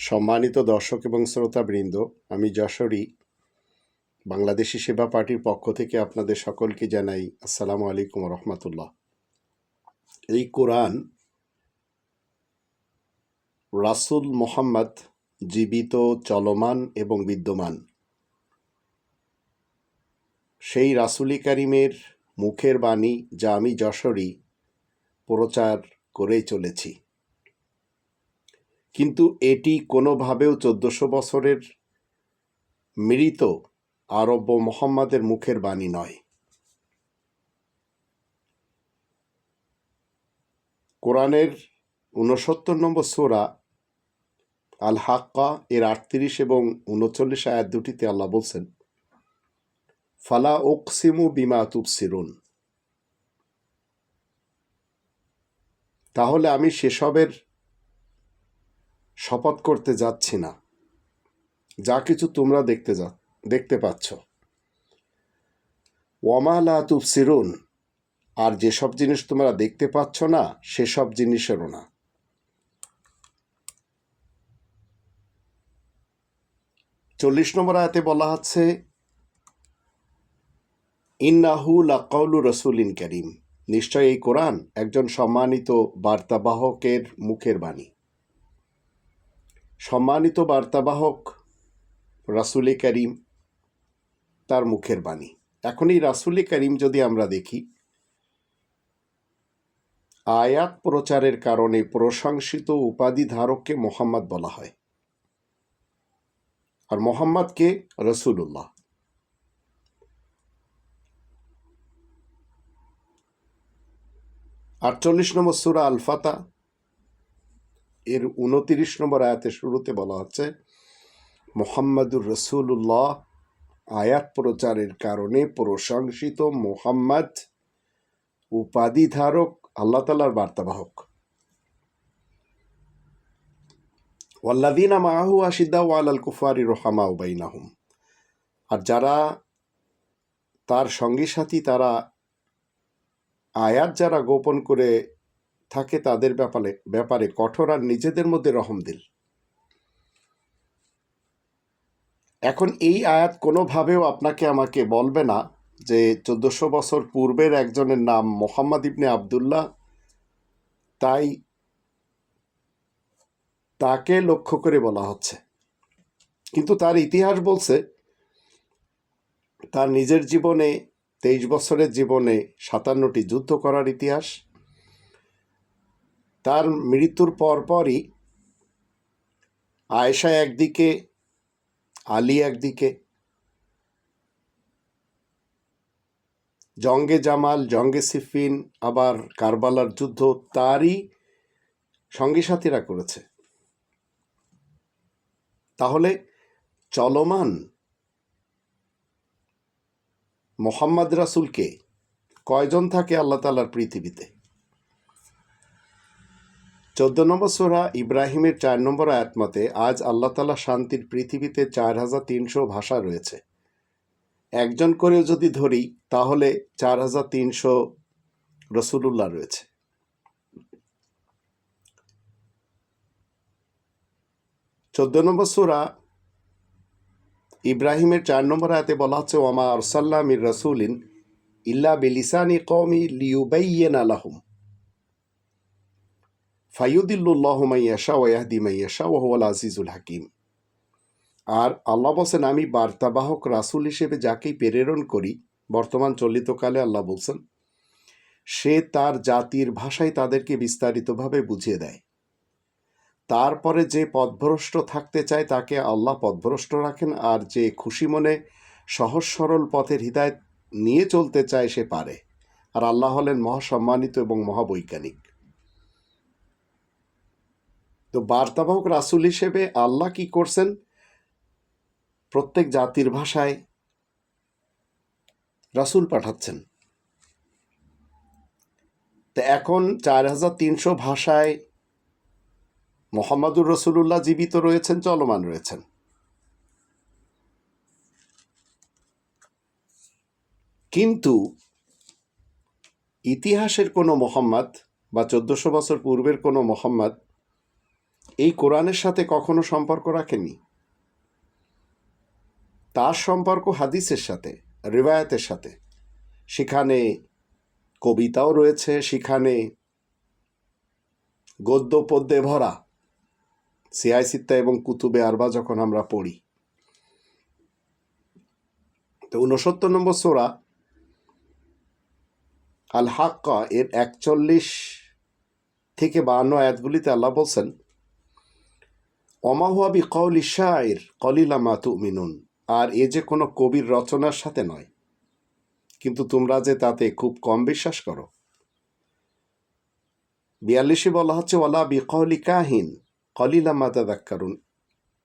সম্মানিত দর্শক এবং শ্রোতাবৃন্দ, আমি যশোরী, বাংলাদেশি সেবা পার্টির পক্ষ থেকে আপনাদের সকলকে জানাই আসসালামু আলাইকুম রহমতুল্লাহ। এই কোরআন রাসুল মোহাম্মদ জীবিত, চলমান এবং বিদ্যমান। সেই রাসুলি কারিমের মুখের বাণী যা আমি যশোরী প্রচার করেই চলেছি। কিন্তু এটি কোনোভাবেও চোদ্দশো বছরের মৃত আরব্য মোহাম্মদের মুখের বাণী নয়। কোরআনের ঊনসত্তর নম্বর সোরা আল হাক্কা এর আটত্রিশ এবং উনচল্লিশ আয়াত দুটিতে আল্লাহ বলছেন, ফালা ওকসিমু বিমা তুবসিরুন। তাহলে আমি সেসবের শপথ করতে যাচ্ছি না। যা কিছু তোমরা দেখতে যা, দেখতে পাচ্ছ। ওয়ামালা তুফসিরুন আর যেসব জিনিস তোমরা দেখতে পাচ্ছ না, সেসব জিনিসেরও না। চল্লিশ নম্বর আয়াতে বলা হচ্ছে, ইন্নাহু লাকাউলু রসুলিন করিম। নিশ্চয় এই কোরআন একজন সম্মানিত বার্তাবাহকের মুখের বাণী। সম্মানিত বার্তাবাহক রাসুলে করিম তার মুখের বাণী। এখন এই রাসুলে করিম যদি আমরা দেখি, আয়াত প্রচারের কারণে প্রশংসিত উপাধি ধারককে মোহাম্মদ বলা হয় আর মোহাম্মদকে রসুল্লাহ আটচল্লিশ নম্বর সুরা আলফাতা এর উনতিরিশ নম্বর আয়াতের শুরুতে বলা হচ্ছে, মোহাম্মদুর রসুল্লাহ আয়াত প্রচারের কারণে প্রশংসিত মোহাম্মদ উপাধি ধারক আল্লাহ তালার বার্তাবাহক। ওয়াল্লাদিনা মাহু আশিদ্দা ওয়ালাল কুফারি রোহামা উবাইনাহুম আর যারা তার সঙ্গী সাথী, তারা আয়াত যারা গোপন করে থাকে তাদের ব্যাপারে ব্যাপারে কঠোর আর নিজেদের মধ্যে রহম দিল। এখন এই আয়াত কোনোভাবেও আপনাকে আমাকে বলবে না যে চোদ্দশো বছর পূর্বের একজনের নাম মোহাম্মদ ইবনে আবদুল্লাহ, তাই তাকে লক্ষ্য করে বলা হচ্ছে। কিন্তু তার ইতিহাস বলছে, তার নিজের জীবনে, তেইশ বছরের জীবনে সাতান্নটি যুদ্ধ করার ইতিহাস তার মৃত্যুর পরপরই আয়েশা একদিকে, আলী একদিকে, জঙ্গে জামাল, জঙ্গে সিফিন, আবার কারবালার যুদ্ধ তারই সঙ্গী সাথীরা করেছে। তাহলে চলমান মোহাম্মদ রাসুলকে কয়জন থাকে আল্লাহ তালার পৃথিবীতে? চোদ্দ নম্বর সোরা ইব্রাহিমের চার নম্বর আয়াত মতে, আজ আল্লাহ তালা শান্তির পৃথিবীতে চার হাজার তিনশো ভাষা রয়েছে। একজন করেও যদি ধরি, তাহলে চার হাজার তিনশো রসুলুল্লাহ রয়েছে। চোদ্দ নম্বর সুরা ইব্রাহিমের চার নম্বর আয়াতে বলা হচ্ছে ওমা আরসাল্লাহ মির রসুলিন ইল্লা বিলিসানি কৌমি লিউবাইয়েন আলাহুম ফাইয়ুদিল্লুল্লাহ মাইয়াশা ওয়াহদি মাইয়াশা ওহল আজিজুল হাকিম। আর আল্লাহ বলছেন, আমি বার্তাবাহক রাসুল হিসেবে যাকেই প্রেরণ করি, বর্তমান চলিতকালে আল্লাহ বলছেন, সে তার জাতির ভাষায় তাদেরকে বিস্তারিতভাবে বুঝিয়ে দেয়। তারপরে যে পথভ্রষ্ট থাকতে চায়, তাকে আল্লাহ পদভ্রষ্ট রাখেন, আর যে খুশি মনে সহজ সরল পথের হৃদায়ত নিয়ে চলতে চায়, সে পারে। আর আল্লাহ হলেন মহাসম্মানিত এবং মহাবৈজ্ঞানিক। তো বার্তাবাহক রাসুল হিসেবে আল্লাহ কি করছেন? প্রত্যেক জাতির ভাষায় রাসুল পাঠাচ্ছেন। তো এখন চার হাজার তিনশো ভাষায় মোহাম্মদুর রসুল্লাহ জীবিত রয়েছেন, চলমান রয়েছেন। কিন্তু ইতিহাসের কোনো মোহাম্মদ বা চোদ্দশো বছর পূর্বের কোনো মোহাম্মদ এই কোরআনের সাথে কখনো সম্পর্ক রাখেনি তার সম্পর্ক হাদিসের সাথে রিবায়াতের সাথে। সেখানে কবিতাও রয়েছে, সেখানে গদ্য পদ্যে ভরা। সিয়াই সিত্তা এবং কুতুবে আরবা যখন আমরা পড়ি। তো উনসত্তর নম্বর সোরা আল হাক্কা এর একচল্লিশ থেকে বাহান্ন আয়াতগুলিতে আল্লাহ বলছেন অমাহুয়াবি কৌলি শায়ের কলিলা মাতু মিনুন আর এ যে কোনো কবির রচনার সাথে নয়। কিন্তু তোমরা যে তাতে খুব কম বিশ্বাস করো। বিয়াল্লিশে বলা হচ্ছে ওলা বিকলি কাহিন, কলিলা মাতা দাক্কারুন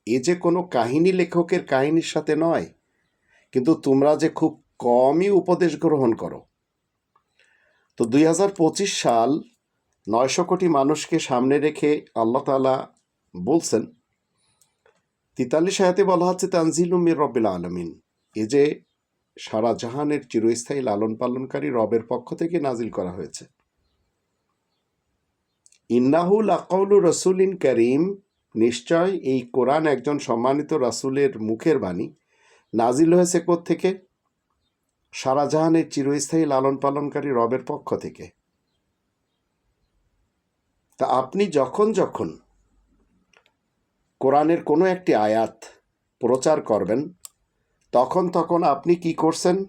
এ যে কোনো কাহিনী লেখকের কাহিনীর সাথে নয়। কিন্তু তোমরা যে খুব কমই উপদেশ গ্রহণ করো। তো দুই হাজার পঁচিশ সাল নয়শো কোটি মানুষকে সামনে রেখে আল্লাহ তালা বলছেন তিতাল্লিশ আয়াতে বলা হচ্ছে তানজিলুমির রব্বিল আলমিন। এ যে সারা জাহানের চিরস্থায়ী লালন পালনকারী রবের পক্ষ থেকে নাজিল করা হয়েছে। ইন্নাহুল আকাউলু রসুলিন করিম। নিশ্চয় এই কোরআন একজন সম্মানিত রাসুলের মুখের বাণী। নাজিল হয়েছে থেকে সারা জাহানের চিরস্থায়ী লালন পালনকারী রবের পক্ষ থেকে। তা আপনি যখন যখন কোরআনের কোনো একটি আয়াত প্রচার করবেন, তখন তখন আপনি কি করছেন?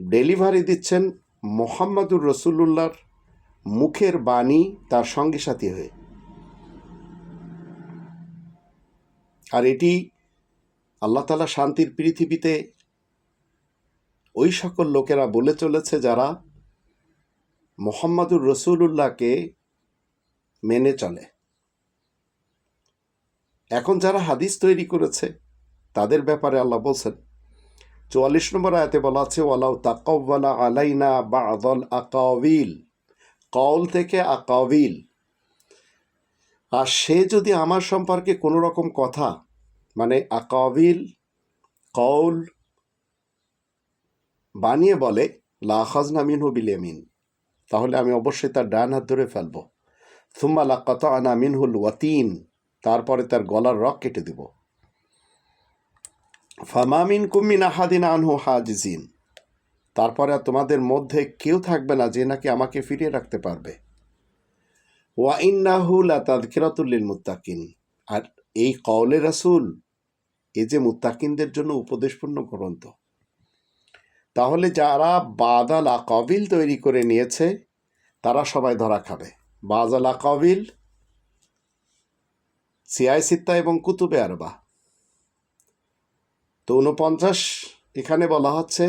ডেলিভারি দিচ্ছেন মোহাম্মদুর রসুল্লাহর মুখের বাণী তার সঙ্গে সাথী হয়ে। আর এটি আল্লাহ তালা শান্তির পৃথিবীতে ওই সকল লোকেরা বলে চলেছে যারা মোহাম্মদুর রসুল্লাহকে মেনে চলে। এখন যারা হাদিস তৈরি করেছে, তাদের ব্যাপারে আল্লাহ বলছেন, চুয়াল্লিশ নম্বর আয়াতে বলা আছে, ওয়ালাউ তাকাওয়ালা আলাইনা বা আদল আকাবিল কল থেকে আকাবিল আর সে যদি আমার সম্পর্কে কোনো রকম কথা মানে আকাবিল কৌল বানিয়ে বলে লাখাজ নামিন হুবিল এমিন তাহলে আমি অবশ্যই তার ডান হাত ধরে ফেলব। থুম্মা লাকাত আনা মিনহুল ওয়াতিন তারপরে তার গলার রক কেটে দেব। ফামামিন কুমিন আহাদিন আনহু হাজিজিন। তারপরে তোমাদের মধ্যে কেউ থাকবে না যে নাকি আমাকে ফিরিয়ে রাখতে পারবে। ওয়া ইন্নাহুল তাদকিরাতুল্লিল মুত্তাকিন। আর এই কওলে রাসূল, এ যে মুত্তাকিনদের জন্য উপদেশপূর্ণ গ্রন্থ। তাহলে যারা বাদাল আকাবিল তৈরি করে নিয়েছে, তারা সবাই ধরা খাবে। বাজাল আকাবিল সিয়াই সিত্তা এবং কুতুবে আরবা। তো উনপঞ্চাশ এখানে বলা হচ্ছে,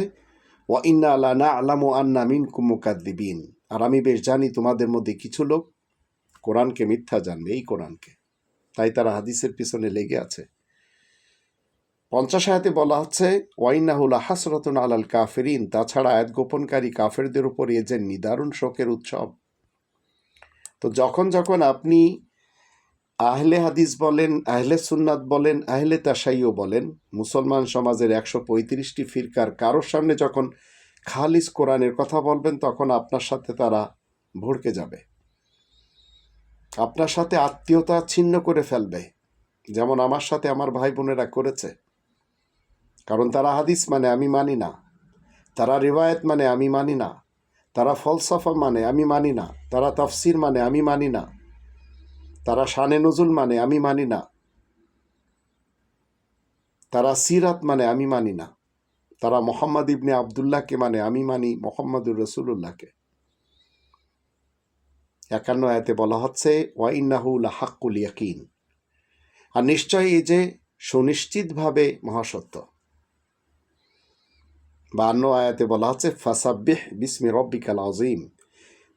ওয়া ইন্না আলা না আলামু আন্না মিন কুমুকাদ্দিবিন আর আমি বেশ জানি তোমাদের মধ্যে কিছু লোক কোরআনকে মিথ্যা জানবে, এই কোরআনকে। তাই তারা হাদিসের পিছনে লেগে আছে। পঞ্চাশ আয়াতে বলা হচ্ছে ওয়াইনাহুল হাসরতুন আলাল কাফেরিন। তাছাড়া আয়াত গোপনকারী কাফেরদের উপর এ যে নিদারুণ শোকের উৎসব। তো যখন যখন আপনি আহলে হাদিস বলেন, আহলে সুন্নাত বলেন, আহলে তাসাইও বলেন, মুসলমান সমাজের একশো পঁয়ত্রিশটি ফিরকার কারোর সামনে যখন খালিস কোরআনের কথা বলবেন, তখন আপনার সাথে তারা ভড়কে যাবে। আপনার সাথে আত্মীয়তা ছিন্ন করে ফেলবে। যেমন আমার সাথে আমার ভাই বোনেরা করেছে। কারণ তারা হাদিস মানে আমি মানি না। তারা রিবায়ত মানে আমি মানি না। তারা ফলসফা মানে আমি মানি না। তারা তফসির মানে আমি মানি না। তারা শানে নজুল মানে আমি মানি না। তারা সিরাত মানে আমি মানি না। তারা মোহাম্মদ ইবনে আবদুল্লাহকে মানে আমি মানি মোহাম্মদুর রসুল্লাহকে একান্ন আয়াতে বলা হচ্ছে ওয়াইন্নাহুল হাক্কুল ইয়াকিন। আর নিশ্চয়ই এই যে সুনিশ্চিতভাবে মহাসত্য। বান্ন আয়াতে বলা হচ্ছে, ফাসাব্বিহ বিসমি রব্বিকাল আজিম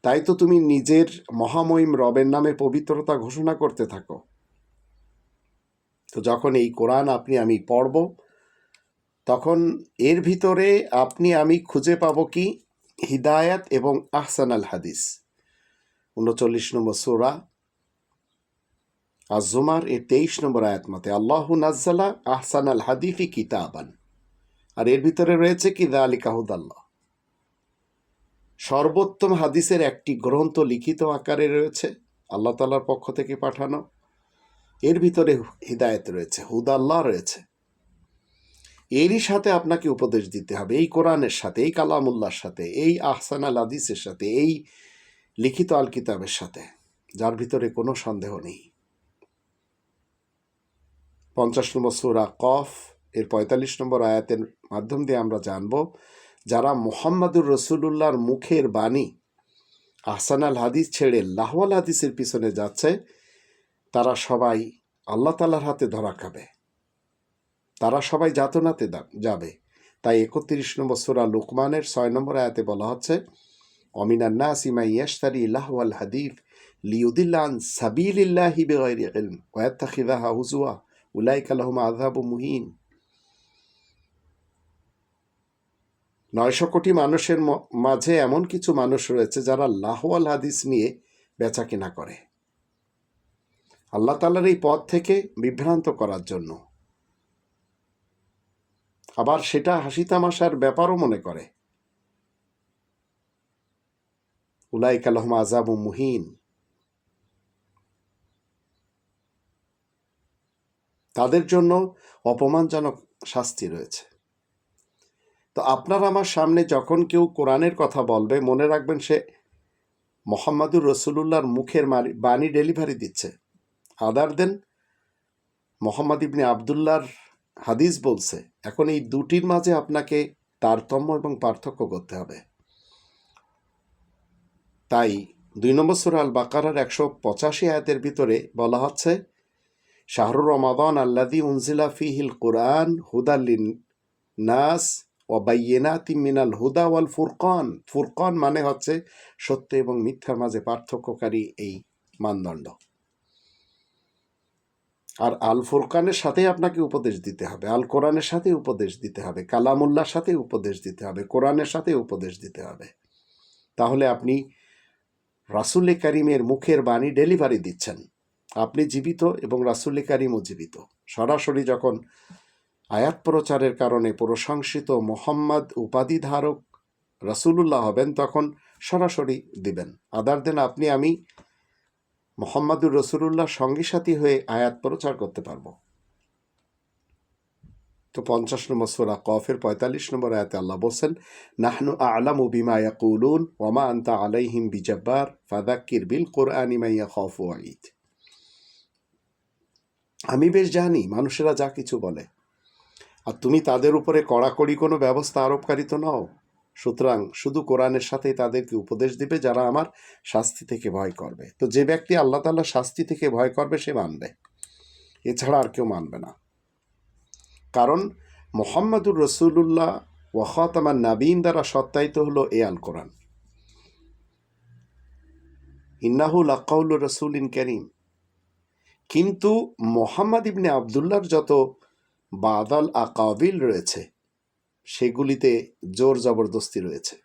তাই তো তুমি নিজের মহামহিম রবের নামে পবিত্রতা ঘোষণা করতে থাকো। তো যখন এই কোরআন আপনি, আমি পড়ব, তখন এর ভিতরে আপনি, আমি খুঁজে পাব কি? হিদায়াত এবং আহসান আল হাদিস। উনচল্লিশ নম্বর সোরা আজুমার এ তেইশ নম্বর আয়াত মতে আল্লাহ নাজ্জালা আহসান আল হাদিফি কিতাবান। আর এর ভিতরে রয়েছে কি? দা আলী কাহুদাল্লাহ সর্বোত্তম হাদিসের একটি গ্রন্থ লিখিত আকারে রয়েছে, আল্লাহ তালার পক্ষ থেকে পাঠানো। এর ভিতরে হৃদায়ত রয়েছে হুদাল্লাহ রয়েছে। এরই সাথে আপনাকে উপদেশ দিতে হবে, এই কোরআনের সাথে, এই কালামুল্লার সাথে, এই আহসান আল হাদিসের সাথে, এই লিখিত আল কিতাবের সাথে, যার ভিতরে কোনো সন্দেহ নেই। পঞ্চাশ নম্বর সুরা কফ, এর পঁয়তাল্লিশ নম্বর আয়াতের মাধ্যম দিয়ে আমরা জানব যারা মোহাম্মদুর রসুল্লাহর মুখের বাণী, আহসান আল হাদিস ছেড়ে লাহওয়াল হাদিসের পিছনে যাচ্ছে, তারা সবাই আল্লাহ তালার হাতে ধরা খাবে। তারা সবাই যাতনাতে যাবে। তাই একত্রিশ নম্বর সুরা লুকমানের ছয় নম্বর আয়াতে বলা হচ্ছে অমিনান্না সিমা ইয়াশতারি লাহওয়াল হাদিফ লিউদিল্লান সাবিলিল্লাহি বিগাইরি ইলম ওয়াত্তাখিযাহা হুজুয়া, উলাইকা লাহুম আযাবু মুহিন। নয়শো কোটি মানুষের মাঝে এমন কিছু মানুষ রয়েছে যারা লাহওয়াল হাদিস নিয়ে বেচা কেনা করে। আল্লাহ তালার এই পথ থেকে বিভ্রান্ত করার জন্য। আবার সেটা হাসি তামাশার ব্যাপারও মনে করে। উলাই কালহম আজাবু মুহিন। তাদের জন্য অপমানজনক শাস্তি রয়েছে। তো আপনার আমার সামনে যখন কেউ কোরআনের কথা বলবে, মনে রাখবেন সে মোহাম্মদুর রসুল্লাহর মুখের বাণী ডেলিভারি দিচ্ছে। আদার দেন মোহাম্মদ ইবনে আবদুল্লাহর হাদিস বলছে, এখন এই দুটির মাঝে আপনাকে তারতম্য এবং পার্থক্য করতে হবে। তাই দুই নম্বর সুরা আল বাকারার একশো পঁচাশি আয়াতের ভিতরে বলা হচ্ছে শাহরুর রমাদান আল্লাদি উনজিলা ফিহিল কোরআন হুদাল্লিন নাস ও বাইয়েনাতি মিনাল হুদা ওয়াল ফুরকান। ফুরকান মানে হচ্ছে সত্য এবং মিথ্যার মাঝে পার্থক্যকারী এই মানদণ্ড। আর আল ফুরকানের সাথে আপনাকে উপদেশ দিতে হবে। আল কোরআনের সাথে উপদেশ দিতে হবে। কালামুল্লার সাথে উপদেশ দিতে হবে। কোরআনের সাথে উপদেশ দিতে হবে। তাহলে আপনি রাসুল করিমের মুখের বাণী ডেলিভারি দিচ্ছেন। আপনি জীবিত এবং রাসুল করিমও জীবিত। সরাসরি যখন আয়াত প্রচারের কারণে প্রশংসিত মোহাম্মদ উপাধি ধারক রাসুলুল্লাহ হবেন তখন সরাসরি দিবেন। আদার দেন আপনি, আমি মোহাম্মদুর রসুলুল্লাহ সঙ্গী সাথী হয়ে আয়াত প্রচার করতে পারব। তো পঞ্চাশ নম্বর সোরা কফের পঁয়তাল্লিশ নম্বর আয়াতে আল্লাহ বলছেন, নাহনু আলামু বিমা ইয়াকুলুন ওমা আন্তা আলাইহিম বিজাব্বার ফাদাক্কির বিল কোরআনি মাইয়া খফ ওয়াইদ আমি বেশ জানি, মানুষেরা যা কিছু বলে আর তুমি তাদের উপরে কড়াকড়ি কোনো ব্যবস্থা আরোপকারী তো নও। সুতরাং শুধু কোরআনের সাথেই তাদেরকে উপদেশ দিবে যারা আমার শাস্তি থেকে ভয় করবে। তো যে ব্যক্তি আল্লাহ তাল্লাহ শাস্তি থেকে ভয় করবে, সে মানবে। এছাড়া আর কেউ মানবে না। কারণ মোহাম্মদুর রসুল্লাহ ওয়াহাত আমার নাবিন দ্বারা সত্যায়িত হলো এ আল কোরআন। ইন্নাহুল আকাউল রসুল ইন করিম। কিন্তু মোহাম্মদ ইবনে আবদুল্লার যত বাদাল আকাবিল রয়েছে। সেগুলিতে জোর জবরদস্তি রয়েছে।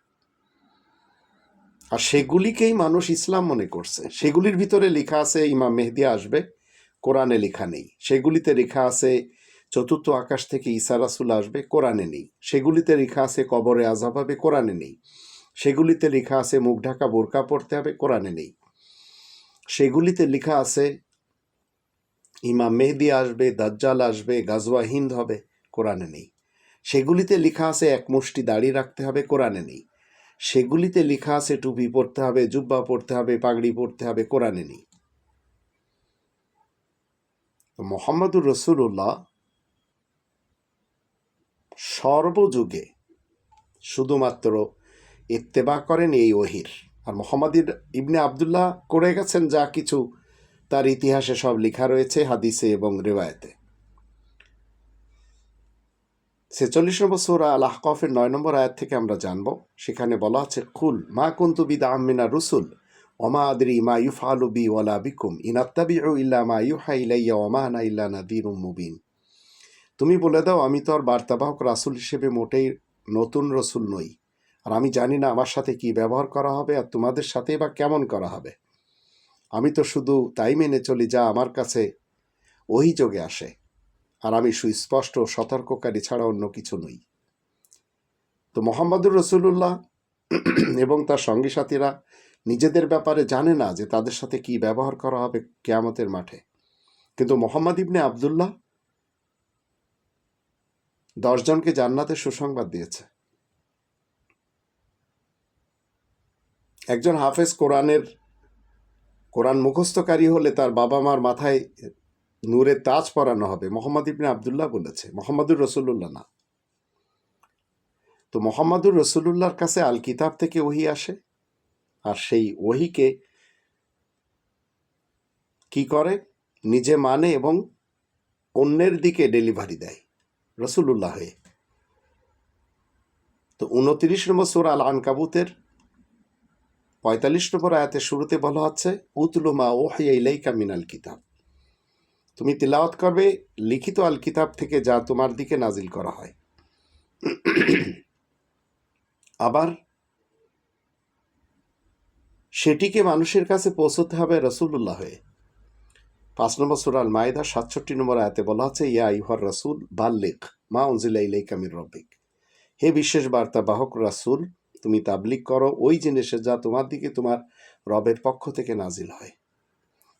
আর সেগুলিকেই মানুষ ইসলাম মনে করছে। সেগুলির ভিতরে লেখা আছে, ইমাম মেহদি আসবে, কোরআনে লেখা নেই। সেগুলিতে লেখা আছে, চতুর্থ আকাশ থেকে ঈসা রাসুল আসবে, কোরআনে নেই। সেগুলিতে লেখা আছে, কবরে আজাব হবে, কোরআনে নেই। সেগুলিতে লেখা আছে, মুখ ঢাকা বোরকা পড়তে হবে, কোরআনে নেই। সেগুলিতে লেখা আছে ইমাম মেহদি আসবে, দাজ্জাল আসবে, গাজওয়া হিন্দ হবে, কোরআনে নেই। সেগুলিতে লেখা আছে এক মুষ্টি দাড়ি রাখতে হবে, কোরআনে নেই। সেগুলিতে লেখা আছে টুপি পরতে হবে, জুব্বা পরতে হবে, পাগড়ি পরতে হবে, কোরআনে নেই। তো মোহাম্মদুর রসুল্লাহ সর্বযুগে শুধুমাত্র ইত্তেবা করেন এই ওহির। আর মোহাম্মদ ইবনে আবদুল্লাহ করে গেছেন যা কিছু তার ইতিহাসে সব লেখা রয়েছে হাদিসে এবং রেওয়ায়তে। ছেচল্লিশ নম্বর সৌরা আল আহকফের নয় নম্বর আয়াত থেকে আমরা জানব, সেখানে বলা আছে, কুল মা কুন্তু বিদা আমিনা রুসুল ওমা আদরি মা ইউফালু বি ওয়ালা বিকুম, ইনাত্তাবিউ ইল্লা মা ইউহা ইলাইয়া ওমা না ইল্লা নাদিরুম মুবিন। তুমি বলে দাও, আমি তো আর বার্তাবাহক রাসুল হিসেবে মোটেই নতুন রসুল নই। আর আমি জানি না আমার সাথে কি ব্যবহার করা হবে আর তোমাদের সাথে বা কেমন করা হবে। আমি তো শুধু তাই মেনে চলি যা আমার কাছে অভিযোগে আসে, আর আমি সুস্পষ্ট সতর্ককারী ছাড়া অন্য কিছু নই। তো মোহাম্মদুর রসুল্লাহ এবং তার সঙ্গী সাথীরা নিজেদের ব্যাপারে জানে না যে তাদের সাথে কি ব্যবহার করা হবে কেয়ামতের মাঠে। কিন্তু মোহাম্মদ ইবনে আবদুল্লাহ দশজনকে জান্নাতের সুসংবাদ দিয়েছে। একজন হাফেজ কোরআনের কোরআন মুখস্থকারী হলে তার বাবা মার মাথায় নূরের তাজ পরানো হবে। মোহাম্মদ ইবনে আবদুল্লাহ বলেছে, মোহাম্মদুর রসুল্লাহ না। তো মোহাম্মদুর রসুল্লাহর কাছে আল কিতাব থেকে ওহি আসে আর সেই ওহিকে কি করে? নিজে মানে এবং অন্যের দিকে ডেলিভারি দেয় রসুল্লাহ হয়ে। তো উনত্রিশ নম্বর সুর আল আনকাবুতের পঁয়তাল্লিশ নম্বর আয়াতের শুরুতে বলা হচ্ছে উতলুমা ওহিয়া ইলাইকা মিনাল কিতাব। তুমি তিলাওয়াত করবে, লিখিত আল কিতাব থেকে যা তোমার দিকে নাজিল করা হয়। আবার সেটিকে মানুষের কাছে পৌঁছতে হবে রসুল্লাহ হয়ে। পাঁচ নম্বর সুরাল মায়দা সাতষট্টি নম্বর আয়াতে বলা আছে ইয়া ইহর রসুল বাল্লিক মা উনজিলা ইলাই কামির রব্বিক। হে বিশেষ বার্তা বাহক রাসুল তুমি তাবলিক করো, ওই জিনিসে যা তোমার দিকে তোমার রবের পক্ষ থেকে নাজিল হয়।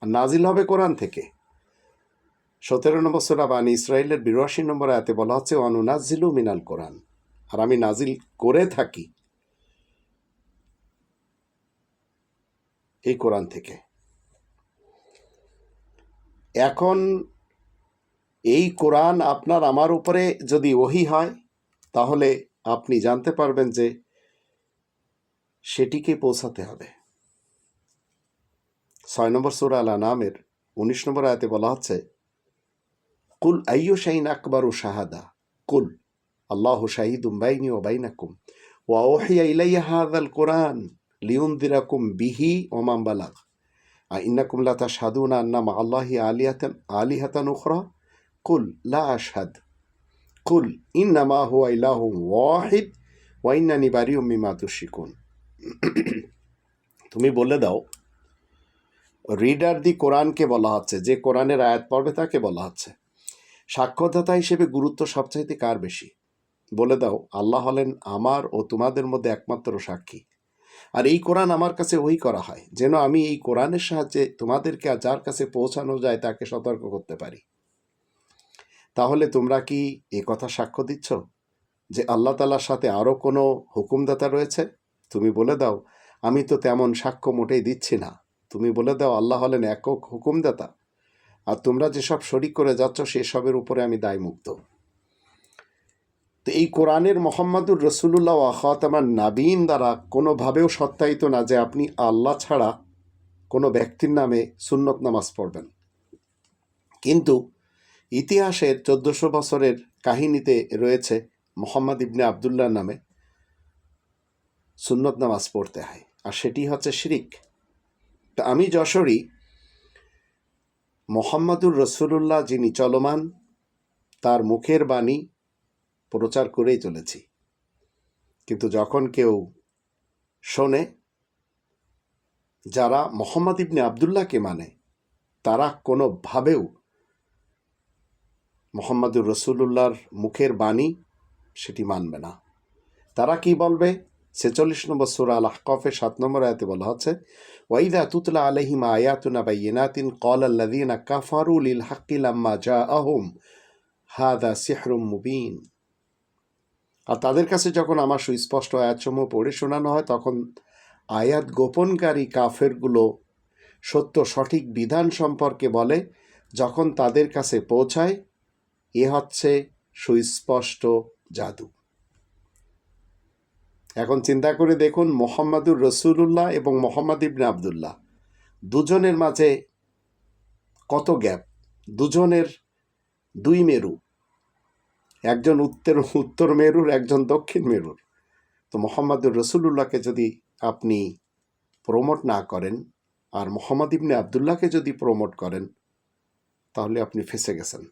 আর নাজিল হবে কোরআন থেকে। সতেরো নম্বর সুরা বানি ইসরায়েলের বিরাশি নম্বর আয়াতে বলা হচ্ছে অনুনাজিলু মিনাল কোরআন। আর আমি নাজিল করে থাকি এই কোরআন থেকে। এখন এই কোরআন আপনার আমার উপরে যদি ওহি হয়, তাহলে আপনি জানতে পারবেন যে সেটিকে পৌঁছাতে হবে। ছয় নম্বর সুরা আলা নামের উনিশ নম্বর আয়াতে বলা হচ্ছে, কুল আইয়ু শাহিন আকবর ও শাহাদা? কুল, আল্লাহ শাহিদ উম্বাইনি ও বাইনাকুম। ওয়া ওহিয়া ইলাইয়া হাদাল কোরআন লিউনদিরাকুম বিহি ওমাম বালাগ। ইন্নাকুম লা তাশহাদুনা আন্না মা আল্লাহি আলিয়াতান, আলিহাতান উখরা। কুল, লা আশহাদ। কুল, ইন্নামা হুয়া ইলাহু ওয়াহিদ ওয়া ইন্নানি বারিউম মিমা তুশরিকুন। তুমি বলে দাও রিডার দি কোরআনকে বলা হচ্ছে, যে কোরআনের আয়াত পড়বে তাকে বলা হচ্ছে। সাক্ষ্যদাতা হিসেবে গুরুত্ব সবচাইতে কার বেশি? বলে দাও, আল্লাহ হলেন আমার ও তোমাদের মধ্যে একমাত্র সাক্ষী। আর এই কোরআন আমার কাছে ওই করা হয়, যেন আমি এই কোরআনের সাহায্যে তোমাদেরকে আর যার কাছে পৌঁছানো যায় তাকে সতর্ক করতে পারি। তাহলে তোমরা কি এ কথা সাক্ষ্য দিচ্ছ? যে আল্লাহ তালার সাথে আরও কোনো হুকুমদাতা রয়েছে? তুমি বলে দাও, আমি তো তেমন সাক্ষ্য মোটেই দিচ্ছি না। তুমি বলে দাও, আল্লাহ হলেন একক হুকুমদাতা। আর তোমরা যেসব শরিক করে যাচ্ছ, সেসবের উপরে আমি দায়মুক্ত। তো এই কোরআনের মোহাম্মদুর রসুল্লাহ আখাতামার নাবিন দ্বারা কোনোভাবেও সত্যায়িত না যে আপনি আল্লাহ ছাড়া কোনো ব্যক্তির নামে সুন্নত নামাজ পড়বেন। কিন্তু ইতিহাসের চোদ্দশো বছরের কাহিনীতে রয়েছে মোহাম্মদ ইবনে আবদুল্লাহ নামে। সুন্নত নামাজ পড়তে হয়, আর সেটি হচ্ছে শিরিক। তা আমি যশোরী, মোহাম্মদুর রসুল্লাহ যিনি চলমান, তার মুখের বাণী প্রচার করেই চলেছি। কিন্তু যখন কেউ শোনে, যারা মোহাম্মদ ইবনে আবদুল্লাহকে মানে তারা কোনোভাবেও মোহাম্মদুর রসুল্লাহর মুখের বাণী সেটি মানবে না। তারা কি বলবে? ছেচল্লিশ নম্বর সুরা আল আহকফে সাত নম্বর আয়াতে বলা হচ্ছে ওয়াইদা তুতলা আলহিম আয়াতুনা বাইনাতিন কল আল্লাদিনা কাফারুল ইল হাক্কিল আম্মা জা আহম হাদা সিহরুম মুবিন। আর তাদের কাছে যখন আমার সুস্পষ্ট আয়াতসমূহ পড়ে শোনানো হয়, তখন আয়াত গোপনকারী কাফেরগুলো সত্য সঠিক বিধান সম্পর্কে বলে, যখন তাদের কাছে পৌঁছায়, এ হচ্ছে সুস্পষ্ট জাদু। এখন চিন্তা করে দেখুন মোহাম্মদুর রসুল্লাহ এবং মোহাম্মদ ইবনে আবদুল্লাহ। দুজনের মাঝে কত গ্যাপ? দুজনের দুই মেরু। একজন উত্তর উত্তর মেরুর, একজন দক্ষিণ মেরুর। তো মোহাম্মদুর রসুল্লাহকে যদি আপনি প্রমোট না করেন আর মোহাম্মদ ইবনে আবদুল্লাহকে যদি প্রমোট করেন, তাহলে আপনি ফেসে গেছেন।